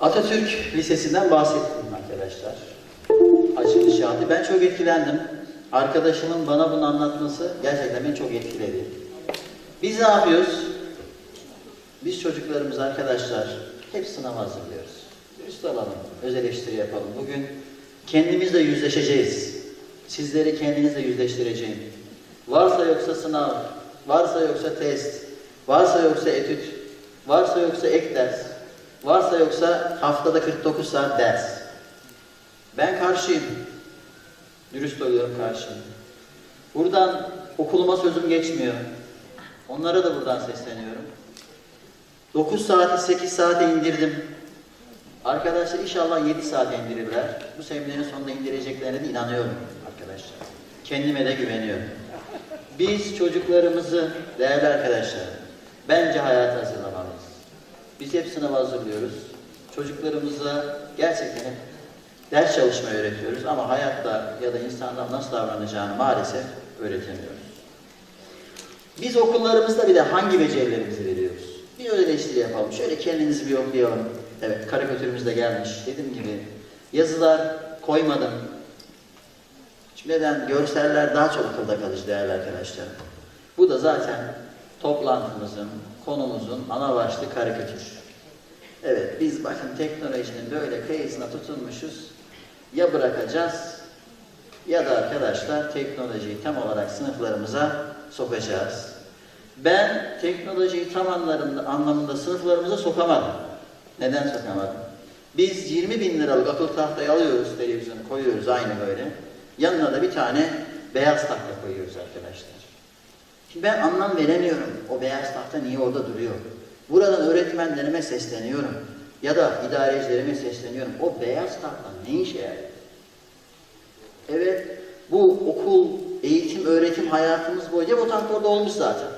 Atatürk Lisesi'nden bahsettim arkadaşlar. Açılış yaptı. Ben çok etkilendim. Arkadaşımın bana bunu anlatması gerçekten beni çok etkiledi. Biz ne yapıyoruz? Biz çocuklarımız arkadaşlar hep sınava hazırlıyoruz. Dürüst olalım, öz eleştiri yapalım. Bugün kendimizle yüzleşeceğiz. Sizleri kendinizle yüzleştireceğim. Varsa yoksa sınav, varsa yoksa test, varsa yoksa etüt, varsa yoksa ek ders, varsa yoksa haftada 49 saat ders. Ben karşıyım. Dürüst oluyorum karşıyım. Buradan okuluma sözüm geçmiyor. Onlara da buradan sesleniyorum. 9 saati 8 saate indirdim. Arkadaşlar inşallah 7 saate indirirler. Bu seminerin sonunda indireceklerine de inanıyorum arkadaşlar. Kendime de güveniyorum. Biz çocuklarımızı değerli arkadaşlar bence hayata hazırlamalıyız. Biz hep sınava hazırlıyoruz. Çocuklarımıza gerçekten hep ders çalışmayı öğretiyoruz ama hayatta ya da insanda nasıl davranacağını maalesef öğretemiyoruz. Biz okullarımızda bir de hangi becerilerimizi veriyoruz? Bir öyle eleştiri yapalım. Şöyle kendinizi bir yoklayalım. Evet, karikatürümüz de gelmiş. Dediğim gibi yazılar koymadım. Çünkü neden? Görseller daha çok akılda kalıcı değerli arkadaşlar. Bu da zaten toplantımızın, konumuzun ana başlığı karikatür. Evet, biz bakın teknolojinin böyle kıyısına tutunmuşuz. Ya bırakacağız ya da arkadaşlar teknolojiyi tam olarak sınıflarımıza sokacağız. Ben teknolojiyi tam anlamında, sınıflarımıza sokamadım. Neden sokamadım? Biz 20 bin liralık akıl tahtayı alıyoruz, televizyonu koyuyoruz aynı böyle. Yanına da bir tane beyaz tahta koyuyoruz arkadaşlar. Şimdi ben anlam veremiyorum. O beyaz tahta niye orada duruyor? Buradan öğretmenlerime sesleniyorum. Ya da idarecilerime sesleniyorum. O beyaz tahta ne işe yarıyor? Evet, bu okul, eğitim, öğretim hayatımız boyunca bu tahta orada olmuş zaten.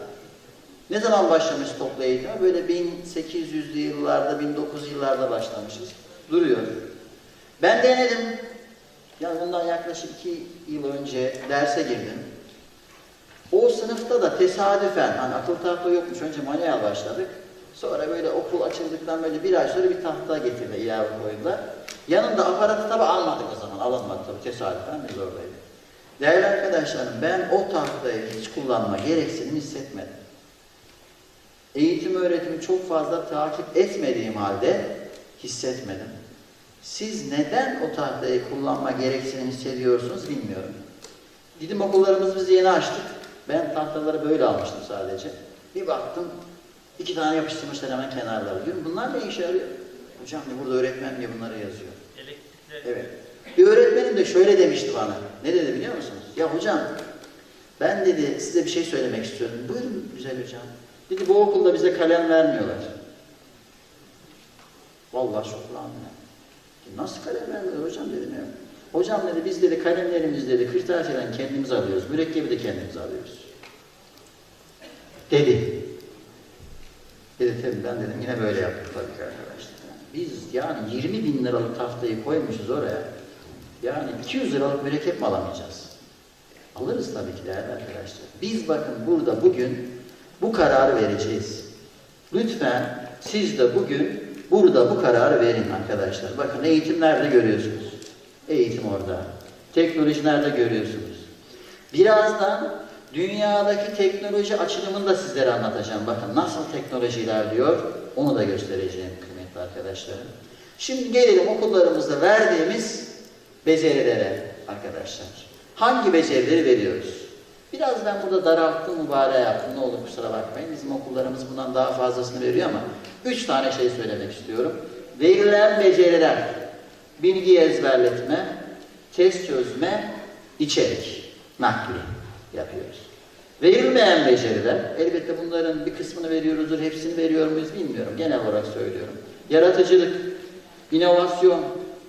Ne zaman başlamış toplu eğitime? Böyle 1800'lü yıllarda, 1900 yıllarda başlamışız. Duruyor. Ben denedim. Yani bundan yaklaşık iki yıl önce derse girdim. O sınıfta da tesadüfen, hani akıl tahta yokmuş, önce manuel başladık. Sonra böyle okul açıldıktan böyle bir ay sonra bir tahta getirdi, ilave koydular. Yanında aparatı tabi almadık o zaman, alınmadı tabi tesadüfen biz oradaydık. Değerli arkadaşlarım, ben o tahtayı hiç kullanma gereksinim hissetmedim. Eğitim öğretimi çok fazla takip etmediğim halde hissetmedim. Siz neden o tahtayı kullanma gereksinim hissediyorsunuz bilmiyorum. Didim okullarımızı biz yeni açtık. Ben tahtaları böyle almıştım sadece. Bir baktım, iki tane yapıştırmışlar hemen kenarları. Diyorum bunlar ne işe yarıyor? Hocam ne burada öğretmen diye bunları yazıyor. Elektrikler. Evet. Bir öğretmenim de şöyle demişti bana. Ne dedi biliyor musunuz? Ya hocam ben dedi size bir şey söylemek istiyorum. Buyurun güzel hocam. Dedi bu okulda bize kalem vermiyorlar. Vallahi şoklandım. Nasıl kalem vermiyorlar hocam dedim ya. Hocam dedi biz dedi kalemlerimiz dedi kırtasiyeden kendimiz alıyoruz. Mürekkebi de kendimiz alıyoruz. Dedi. Dedi tabii ben dedim yine böyle yaptık tabii ki arkadaşlar. Biz yani 20 bin liralık tahtayı koymuşuz oraya. Yani 200 liralık mürekkep mi alamayacağız? Alırız tabii ki değerli arkadaşlar. Biz bakın burada bugün bu kararı vereceğiz. Lütfen siz de bugün burada bu kararı verin arkadaşlar. Bakın eğitim nerede görüyorsunuz? Eğitim orada. Teknoloji nerede görüyorsunuz? Birazdan dünyadaki teknoloji açılımını da sizlere anlatacağım. Bakın nasıl teknoloji ilerliyor onu da göstereceğim kıymetli arkadaşlarım. Şimdi gelelim okullarımızda verdiğimiz becerilere arkadaşlar. Hangi becerileri veriyoruz? Biraz ben burada daralttım, mübarek yaptım. Ne olur kusura bakmayın. Bizim okullarımız bundan daha fazlasını veriyor ama üç tane şey söylemek istiyorum. Verilen beceriler, bilgi ezberletme, test çözme, içerik, nakli yapıyoruz. Verilmeyen beceriler, elbette bunların bir kısmını veriyoruzdur, hepsini veriyor muyuz bilmiyorum. Genel olarak söylüyorum. Yaratıcılık, inovasyon,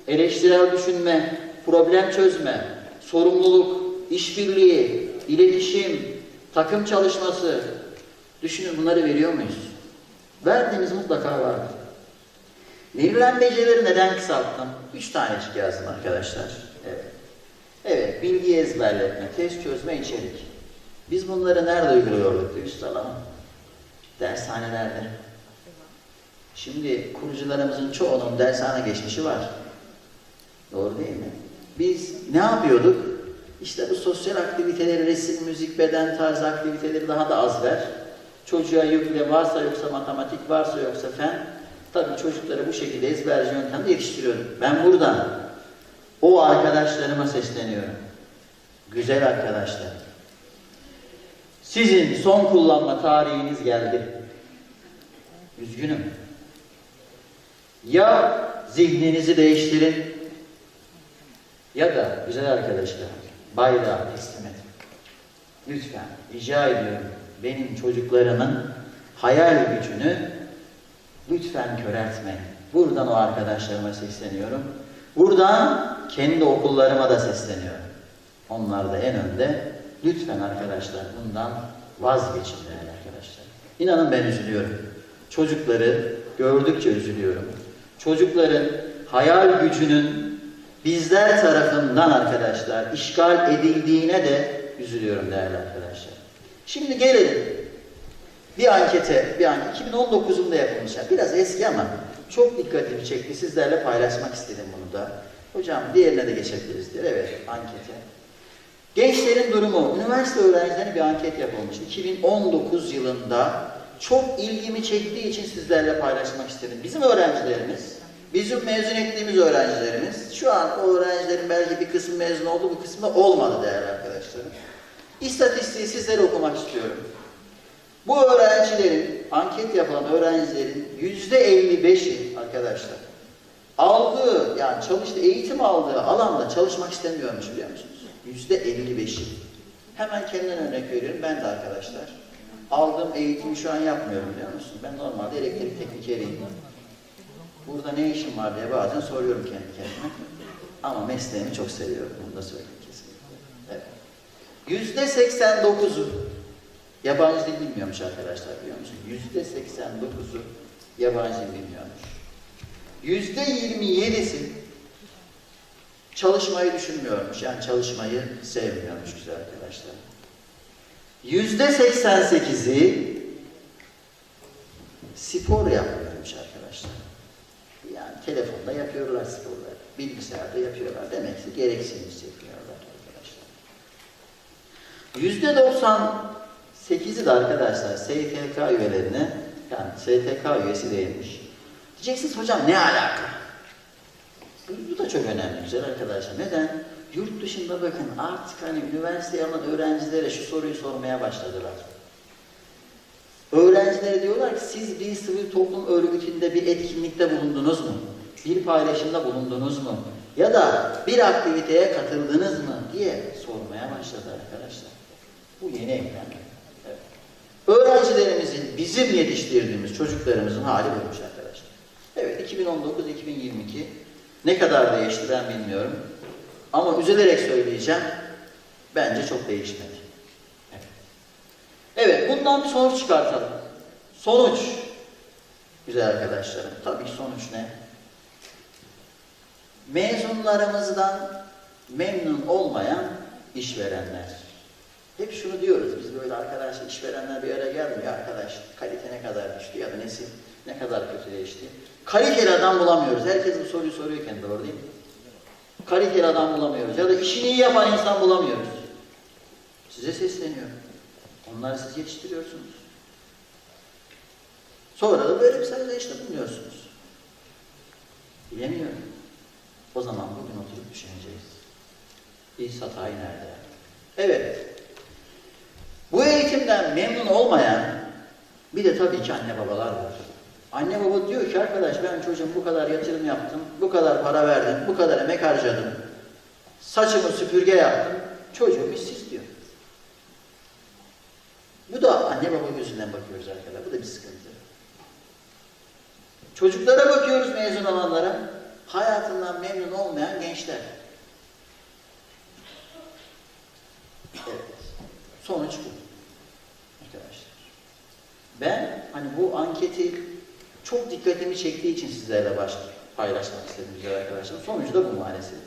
eleştirel düşünme, problem çözme, sorumluluk, işbirliği, iletişim, takım çalışması. Düşünün bunları veriyor muyuz? Verdiğimiz mutlaka vardır. Verilen becerileri neden kısalttım? Üç tanecik yazdım arkadaşlar. Evet. Evet, bilgi ezberletme, test çözme, içerik. Biz bunları nerede uyguluyorduk üst alana? Dershanelerde. Şimdi kurucularımızın çoğunun dershane geçmişi var. Doğru değil mi? Biz ne yapıyorduk? İşte bu sosyal aktiviteleri, resim, müzik, beden tarzı aktiviteleri daha da az ver. Çocuğa yükle varsa yoksa matematik, varsa yoksa fen. Tabii çocukları bu şekilde ezberci yöntemde yetiştiriyorum. Ben buradan o arkadaşlarıma sesleniyorum. Güzel arkadaşlar. Sizin son kullanma tarihiniz geldi. Üzgünüm. Ya zihninizi değiştirin ya da güzel arkadaşlar bayrağı teslim edin. Lütfen rica ediyorum benim çocuklarımın hayal gücünü lütfen köreltmeyin. Buradan o arkadaşlarıma sesleniyorum. Buradan kendi okullarıma da sesleniyorum. Onlar da en önde. Lütfen arkadaşlar bundan vazgeçin değerli arkadaşlar. İnanın ben üzülüyorum. Çocukları gördükçe üzülüyorum. Çocukların hayal gücünün bizler tarafından arkadaşlar işgal edildiğine de üzülüyorum değerli arkadaşlar. Şimdi gelelim bir ankete, bir anket 2019'unda yapılmış. Yani Biraz eski ama çok dikkatimi çekti. Sizlerle paylaşmak istedim bunu da. Hocam diğerine de geçebiliriz diye. Evet, ankete. Gençlerin durumu, üniversite öğrencilerine bir anket yapılmış. 2019 yılında çok ilgimi çektiği için sizlerle paylaşmak istedim. Bizim öğrencilerimiz, bizim mezun ettiğimiz öğrencilerimiz, şu an o öğrencilerin belki bir kısmı mezun oldu, bu kısmı olmadı değerli arkadaşlarım. İstatistiği sizlere okumak istiyorum. Bu öğrencilerin, anket yapılan öğrencilerin yüzde 55'i arkadaşlar aldığı, yani çalıştığı, eğitim aldığı alanda çalışmak istemiyormuş biliyor musunuz? Yüzde 55'i. Hemen kendimden örnek veriyorum. Ben de arkadaşlar. Aldığım eğitimi şu an yapmıyorum biliyor musun? Ben normalde elektrik teknikeriyim. Burada ne işim var diye bazen soruyorum kendi kendime. Ama mesleğimi çok seviyorum. Bunu da söyleyeyim kesinlikle. Evet. Yüzde 89'u yabancı dil bilmiyormuş arkadaşlar biliyor musun? Yüzde 89'u yabancı dil bilmiyormuş. Yüzde 27'si çalışmayı düşünmüyormuş. Yani çalışmayı sevmiyormuş güzel arkadaşlar. Yüzde 88'i spor yapmıyormuş arkadaşlar. Yani telefonda yapıyorlar sporları. Bilgisayarda yapıyorlar. Demek ki gereksinim yapıyorlar arkadaşlar. Yüzde 98'i de arkadaşlar STK üyelerine yani STK üyesi değilmiş. Diyeceksiniz hocam ne alaka? Bu, bu da çok önemli güzel arkadaşlar. Neden? Yurt dışında bakın artık hani üniversiteye alınan öğrencilere şu soruyu sormaya başladılar. Öğrencilere diyorlar ki siz bir sivil toplum örgütünde bir etkinlikte bulundunuz mu? Bir paylaşımda bulundunuz mu? Ya da bir aktiviteye katıldınız mı diye sormaya başladı arkadaşlar. Bu yeni eklenme. Öğrencilerimizin, bizim yetiştirdiğimiz çocuklarımızın hali buymuş arkadaşlar. Evet 2019-2022 ne kadar değişti ben bilmiyorum. Ama üzülerek söyleyeceğim. Bence çok değişmedi. Evet, bundan bir sonuç çıkartalım. Sonuç. Güzel arkadaşlarım. Tabii sonuç ne? Mezunlarımızdan memnun olmayan işverenler. Hep şunu diyoruz biz böyle arkadaşlar işverenler bir araya gelmiyor arkadaş kalite ne kadar düştü ya da nesil ne kadar kötüleşti. Kaliteli adam bulamıyoruz. Herkes bu soruyu soruyorken doğru değil mi? Kaliteli adam bulamıyoruz. Ya da işini iyi yapan insan bulamıyoruz. Size sesleniyorum. Onları siz yetiştiriyorsunuz. Sonra da böyle bir sayılayışta bulunuyorsunuz. Bilemiyorum. O zaman bugün oturup düşüneceğiz. Biz hatayı nerede? Evet. Bu eğitimden memnun olmayan bir de tabii ki anne babalar var. Anne baba diyor ki arkadaş ben çocuğum bu kadar yatırım yaptım, bu kadar para verdim, bu kadar emek harcadım. Saçımı süpürge yaptım, çocuğum işsiz diyor. Bu da anne baba gözünden bakıyoruz arkadaşlar. Bu da bir sıkıntı. Çocuklara bakıyoruz mezun olanlara. Hayatından memnun olmayan gençler. Evet. Sonuç bu. Ben hani bu anketi çok dikkatimi çektiği için sizlerle baş, paylaşmak istedim güzel arkadaşlar. Sonucu da bu maalesef.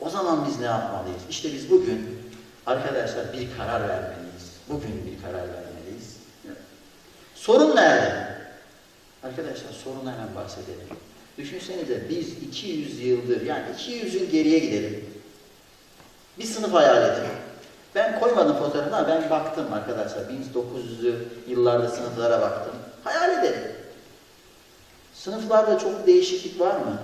O zaman biz ne yapmalıyız? İşte biz bugün arkadaşlar bir karar vermeliyiz. Bugün bir karar vermeliyiz. Sorun nerede? Arkadaşlar sorunu hemen bahsedelim. Düşünsenize biz 200 yıldır yani 200 yıl geriye gidelim. Bir sınıf hayal edin. Ben koymadım fotoğrafını ama ben baktım arkadaşlar. 1900'lü yıllarda sınıflara baktım. Hayal edelim. Sınıflarda çok değişiklik var mı?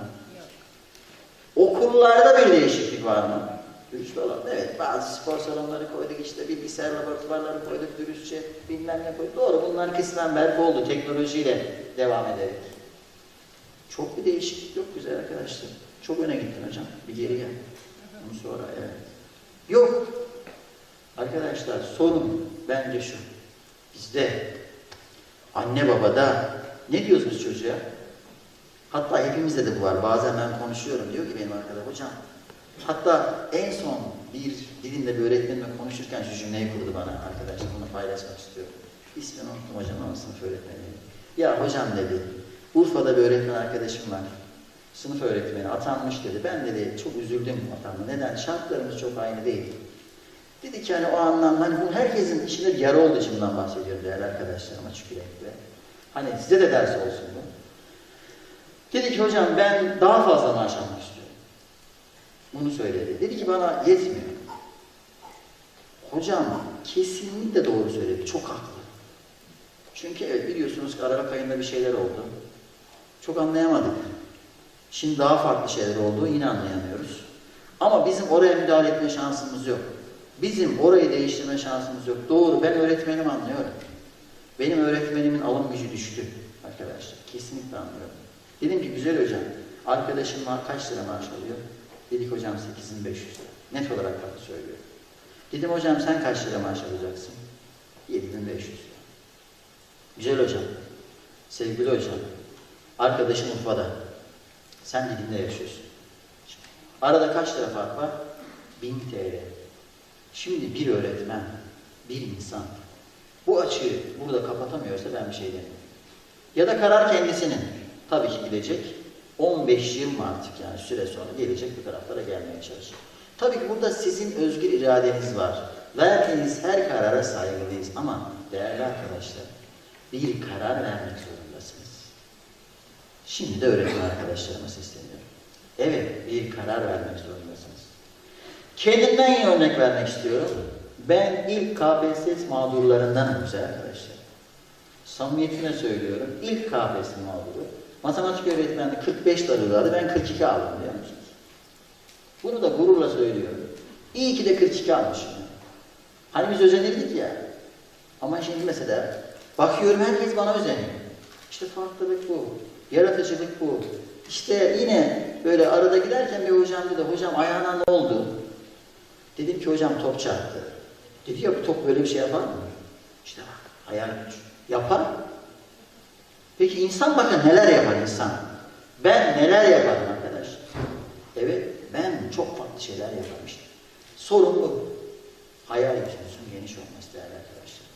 Okullarda bir değişiklik var mı? Dürüst olalım. Evet bazı spor salonları koyduk işte bilgisayar laboratuvarları koyduk dürüstçe bilmem ne koyduk. Doğru bunlar kısmen belki oldu teknolojiyle devam ederek. Çok bir değişiklik yok güzel arkadaşlar. Çok öne gittin hocam. Bir geri gel. Onu sonra evet. Yok. Arkadaşlar sorun bence şu. Bizde anne babada ne diyoruz biz çocuğa? Hatta hepimizde de bu var. Bazen ben konuşuyorum. Diyor ki benim arkadaşım hocam. Hatta en son bir dilimde bir öğretmenimle konuşurken şu cümleyi kurdu bana arkadaşlar. Bunu paylaşmak istiyorum. İsmini unuttum hocam ama sınıf öğretmeni. Ya hocam dedi. Urfa'da bir öğretmen arkadaşım var. Sınıf öğretmeni atanmış dedi. Ben dedi çok üzüldüm atanma. Neden? Şartlarımız çok aynı değil. Dedi ki hani o anlamda hani bu herkesin içinde bir yara olduğu için bundan bahsediyorum değerli arkadaşlarım açık yürekli. Hani size de ders olsun bu. Dedi ki hocam ben daha fazla maaş almak istiyorum. Bunu söyledi. Dedi ki bana yetmiyor. Hocam kesinlikle doğru söyledi. Çok haklı. Çünkü evet biliyorsunuz Aralık ayında bir şeyler oldu. Çok anlayamadık. Şimdi daha farklı şeyler oldu. Yine anlayamıyoruz. Ama bizim oraya müdahale etme şansımız yok. Bizim orayı değiştirme şansımız yok. Doğru ben öğretmenim anlıyorum. Benim öğretmenimin alım gücü düştü arkadaşlar. Kesinlikle anlıyorum. Dedim ki güzel hocam, arkadaşım kaç lira maaş alıyor? Dedik hocam 8500 lira. Net olarak bana söylüyor. Dedim hocam sen kaç lira maaş alacaksın? 7500 lira. Güzel hocam, sevgili hocam, arkadaşım Urfa'da. Sen Didim'de yaşıyorsun. Arada kaç lira fark var? 1000 TL. Şimdi bir öğretmen, bir insan bu açığı burada kapatamıyorsa ben bir şey demiyorum. Ya da karar kendisinin. Tabii ki gidecek. 15 yıl mı artık yani süre sonra gelecek bu taraflara gelmeye çalışacak. Tabii ki burada sizin özgür iradeniz var. Verdiğiniz her karara saygılıyız ama değerli arkadaşlar bir karar vermek zorundasınız. Şimdi de öğretmen arkadaşlarıma sesleniyorum. Evet bir karar vermek zorundasınız. Kendimden yine örnek vermek istiyorum. Ben ilk KPSS mağdurlarındanım güzel arkadaşlar. Samimiyetine söylüyorum. İlk KPSS mağduru. Matematik öğretmenliği 45 alıyorlardı. Ben 42 aldım biliyor musunuz? Bunu da gururla söylüyorum. İyi ki de 42 almışım. Hani biz özenirdik ya. Ama şimdi mesela bakıyorum herkes bana özeniyor. İşte farklılık bu. Yaratıcılık bu. İşte yine böyle arada giderken bir hocam dedi, hocam ayağına ne oldu? Dedim ki hocam top çarptı. Dedi ya bu top böyle bir şey yapar mı? İşte bak hayal güç. Yapar. Peki insan bakın neler yapar insan. Ben neler yaparım arkadaş. Evet ben çok farklı şeyler yaparım işte. Sorun bu. Hayal gücünüzün geniş olması değerli arkadaşlar.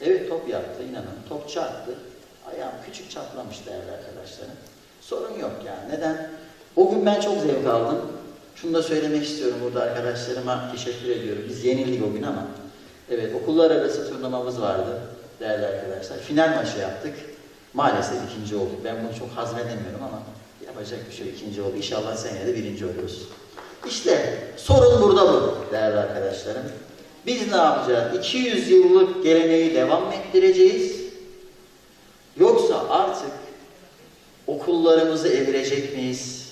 Evet top yaptı inanın. Top çarptı. Ayağım küçük çatlamış değerli arkadaşlarım. Sorun yok yani. Neden? O gün ben çok zevk aldım. Şunu da söylemek istiyorum burada arkadaşlarıma teşekkür ediyorum. Biz yenildik o gün ama. Evet okullar arası turnuvamız vardı değerli arkadaşlar. Final maçı yaptık. Maalesef ikinci olduk. Ben bunu çok hazmedemiyorum ama yapacak bir şey ikinci oldu. İnşallah seneye de birinci oluruz. İşte sorun burada bu değerli arkadaşlarım. Biz ne yapacağız? 200 yıllık geleneği devam ettireceğiz? Yoksa artık okullarımızı evirecek miyiz?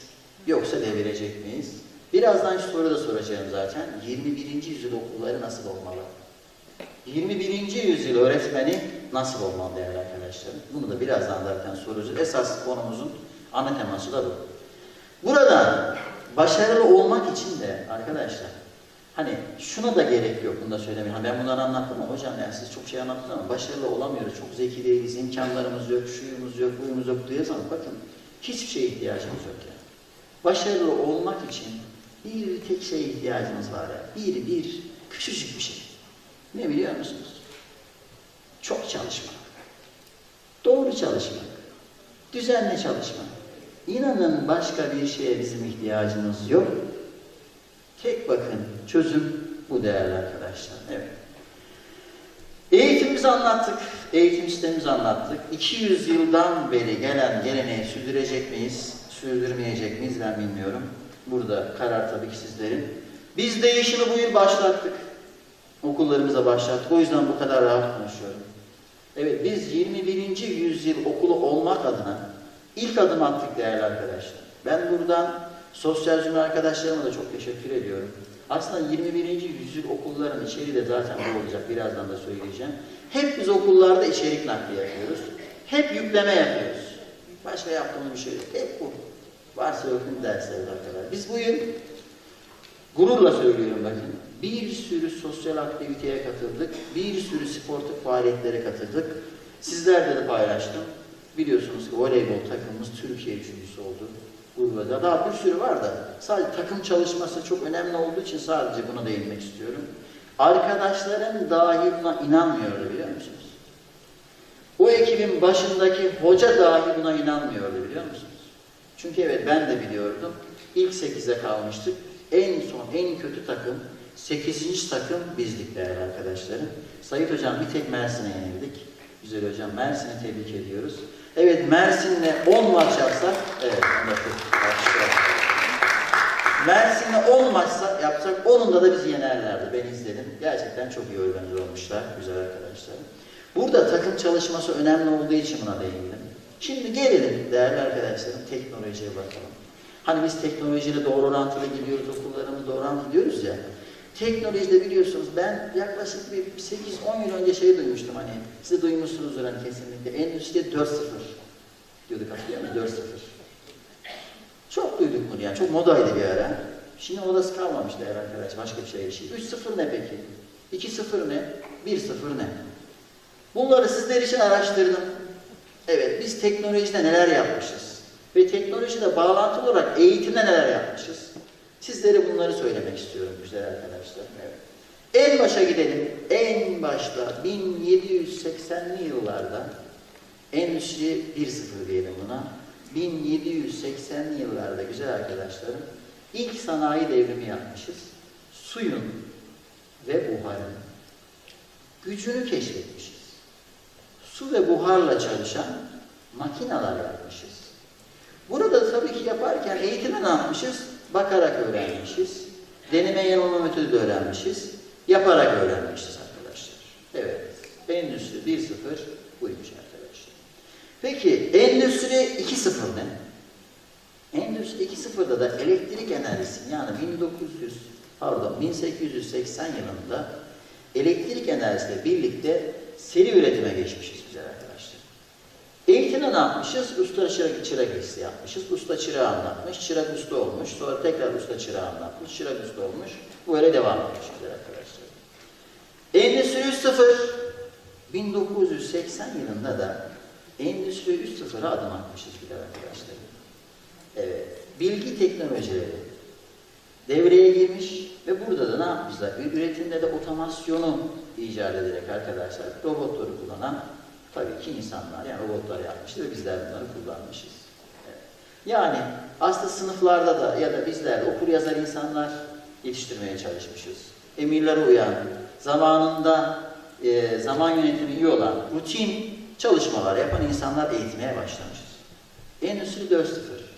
Yoksa devirecek miyiz? Birazdan şu soru da soracağım zaten. 21. yüzyıl okulları nasıl olmalı? 21. yüzyıl öğretmeni nasıl olmalı değerli arkadaşlarım? Bunu da birazdan zaten soracağız. Esas konumuzun ana teması da bu. Burada başarılı olmak için de arkadaşlar hani şuna da gerek yok bunu da söylemeye. Hani ben bunları anlattım ama hocam yani siz çok şey anlattınız ama başarılı olamıyoruz. Çok zeki değiliz, imkanlarımız yok, şuyumuz yok, buyumuz yok diyorsanız bakın hiçbir şeye ihtiyacımız yok yani. Başarılı olmak için bir tek şeye ihtiyacımız var. Bir, bir, küçücük bir şey. Ne biliyor musunuz? Çok çalışmak. Doğru çalışmak. Düzenli çalışmak. İnanın başka bir şeye bizim ihtiyacımız yok. Tek bakın çözüm bu değerli arkadaşlar. Evet. Eğitim Şeyimizi anlattık, eğitim sistemimizi anlattık. 200 yıldan beri gelen geleneği sürdürecek miyiz, sürdürmeyecek miyiz ben bilmiyorum. Burada karar tabii ki sizlerin. Biz değişimi bu yıl başlattık. Okullarımıza başlattık. O yüzden bu kadar rahat konuşuyorum. Evet biz 21. yüzyıl okulu olmak adına ilk adım attık değerli arkadaşlar. Ben buradan sosyal arkadaşlarıma da çok teşekkür ediyorum. Aslında 21. yüzyıl okulların içeriği de zaten bu olacak. Birazdan da söyleyeceğim. Hep biz okullarda içerik nakli yapıyoruz. Hep yükleme yapıyoruz. Başka yaptığımız bir şey yok. Hep bu. Varsa öğretim dersleri arkadaşlar. Biz bu yıl gururla söylüyorum bakın. Bir sürü sosyal aktiviteye katıldık. Bir sürü sportif faaliyetlere katıldık. Sizlerle de paylaştım. Biliyorsunuz ki voleybol takımımız Türkiye üçüncüsü oldu. Burada daha bir sürü var da sadece takım çalışması çok önemli olduğu için sadece buna değinmek istiyorum. Arkadaşların dahi inanmıyordu biliyor musunuz? O ekibin başındaki hoca dahi buna inanmıyordu biliyor musunuz? Çünkü evet ben de biliyordum. İlk 8'e kalmıştık. En son en kötü takım 8. takım bizdik değerli arkadaşlarım. Sayit Hocam bir tek Mersin'e yenildik. Güzel hocam Mersin'i tebrik ediyoruz. Evet Mersin'le 10 maç yapsak, evet. Mersin'le 10 maçsa yapsak 10'unda da bizi yenerlerdi. Ben izledim. Gerçekten çok iyi organize olmuşlar. Güzel arkadaşlar. Burada takım çalışması önemli olduğu için buna değindim. Şimdi gelelim değerli arkadaşlarım teknolojiye bakalım. Hani biz teknolojiyle doğru orantılı gidiyoruz, okullarımız doğru orantılı diyoruz ya. Teknolojide biliyorsunuz ben yaklaşık bir 8-10 yıl önce şey duymuştum hani siz duymuşsunuzdur hani kesinlikle Endüstri 4.0 diyorduk hatırlıyor musunuz? 4.0 çok duyduk bunu yani çok modaydı bir ara. Şimdi modası kalmamış değerli arkadaş başka bir şey yaşıyor. 3.0 ne peki? 2.0 ne? 1.0 ne? Bunları sizler için araştırdım. Evet biz teknolojide neler yapmışız? Ve teknolojide bağlantılı olarak eğitimde neler yapmışız? Sizlere bunları söylemek istiyorum güzel arkadaşlar. Evet. En başa gidelim. En başta 1780'li yıllarda Endüstri 1.0 diyelim buna. 1780'li yıllarda güzel arkadaşlarım ilk sanayi devrimi yapmışız. Suyun ve buharın gücünü keşfetmişiz. Su ve buharla çalışan makineler yapmışız. Burada tabii ki yaparken eğitimi ne yapmışız? Bakarak öğrenmişiz. Deneme yanılma metodu da öğrenmişiz. Yaparak öğrenmişiz arkadaşlar. Evet. Endüstri 1.0 buymuş arkadaşlar. Peki Endüstri 2.0 ne? Endüstri 2.0'da da elektrik enerjisi yani 1900 pardon 1880 yılında elektrik enerjisiyle birlikte seri üretime geçmişiz. Eğitimde ne yapmışız? Usta çırak, çırak hissi yapmışız. Usta çırağı anlatmış, çırak usta olmuş. Sonra tekrar usta çırağı anlatmış, çırak usta olmuş. Böyle devam etmiş güzel arkadaşlar. Endüstri 3.0 1980 yılında da Endüstri 3.0'a adım atmışız güzel arkadaşlar. Evet, bilgi teknolojileri devreye girmiş ve burada da ne yapmışlar? Üretimde de otomasyonu icat ederek arkadaşlar robotları kullanan tabii ki insanlar yani robotlar yapmıştır ve bizler bunları kullanmışız. Yani aslında sınıflarda da ya da bizler okur yazar insanlar yetiştirmeye çalışmışız. Emirlere uyan, zamanında e, zaman yönetimi iyi olan, rutin çalışmalar yapan insanlar eğitmeye başlamışız. Endüstri 4.0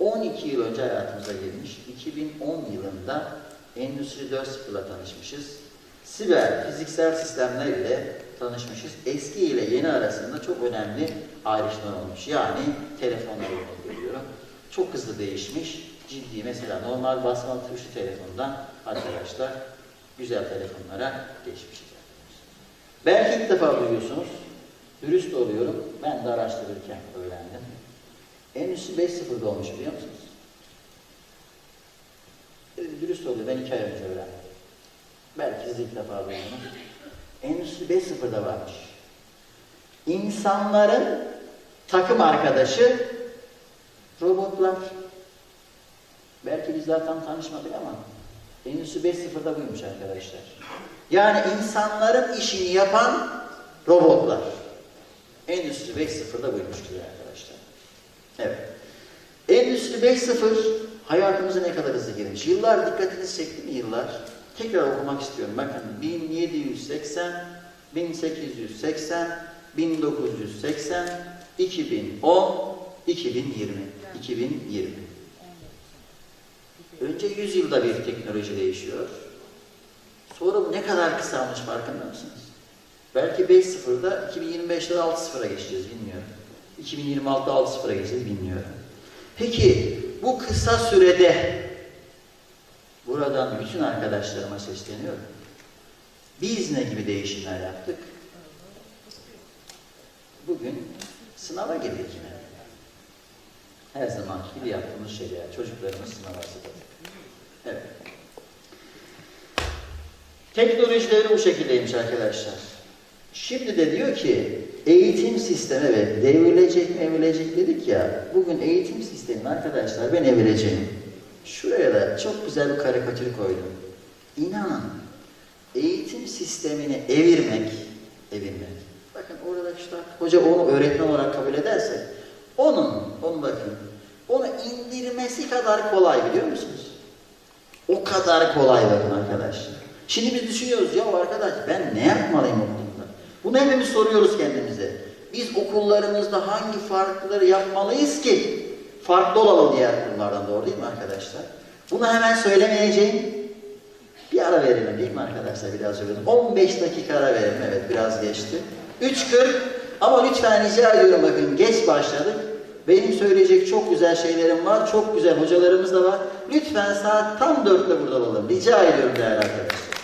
12 yıl önce hayatımıza girmiş. 2010 yılında Endüstri 4.0 ile tanışmışız. Siber, fiziksel sistemler ile tanışmışız. Eski ile yeni arasında çok önemli ayrışmalar olmuş. Yani telefonlar örnek veriyorum. Çok hızlı değişmiş. Ciddi mesela normal basmalı tuşlu telefondan arkadaşlar güzel telefonlara geçmişiz. Belki ilk defa duyuyorsunuz. Dürüst oluyorum. Ben de araştırırken öğrendim. Endüstri 5.0'da olmuş biliyor musunuz? Dürüst oluyor. Ben iki ay önce öğrendim. Belki siz ilk defa duydunuz. Endüstri 5.0'da varmış. İnsanların takım arkadaşı robotlar. Belki biz tam tanışmadık ama Endüstri 5.0'da buymuş arkadaşlar. Yani insanların işini yapan robotlar. Endüstri 5.0'da buymuş güzel arkadaşlar. Evet. Endüstri 5.0 hayatımıza ne kadar hızlı girmiş. Yıllar dikkatinizi çekti mi yıllar? Tekrar okumak istiyorum. Bakın 1780 1880, 1980, 2010, 2020. 2020. Önce 100 yılda bir teknoloji değişiyor. Sonra bu ne kadar kısalmış farkında mısınız? Belki 5.0'da 2025'te 6.0'a geçeceğiz bilmiyorum. 2026'da 6.0'a geçeceğiz bilmiyorum. Peki bu kısa sürede buradan bütün arkadaşlarıma sesleniyorum. Biz ne gibi değişimler yaptık? Bugün sınava girdik yine. Her zaman gibi yaptığımız şeyler. Çocuklarımız sınava hazırladık. Evet. Teknolojileri bu şekildeymiş arkadaşlar. Şimdi de diyor ki eğitim sistemi evet devrilecek mi evrilecek dedik ya bugün eğitim sistemini arkadaşlar ben evireceğim. Şuraya da çok güzel bir karikatür koydum. İnanın eğitim sistemini evirmek, evirmek. Bakın orada işte hoca onu öğretmen olarak kabul ederse onun, onu bakın, onu indirmesi kadar kolay biliyor musunuz? O kadar kolay bakın arkadaşlar. Şimdi biz düşünüyoruz ya arkadaş ben ne yapmalıyım okulda? Bunu hepimiz soruyoruz kendimize. Biz okullarımızda hangi farkları yapmalıyız ki farklı olalım diğer okullardan doğru değil mi arkadaşlar? Bunu hemen söylemeyeceğim. Bir ara verelim değil mi arkadaşlar biraz öyle. 15 dakika ara verelim evet biraz geçti. 3.40 ama lütfen rica ediyorum bakın geç başladık. Benim söyleyecek çok güzel şeylerim var. Çok güzel hocalarımız da var. Lütfen saat tam 4'te burada olalım. Rica ediyorum değerli arkadaşlar.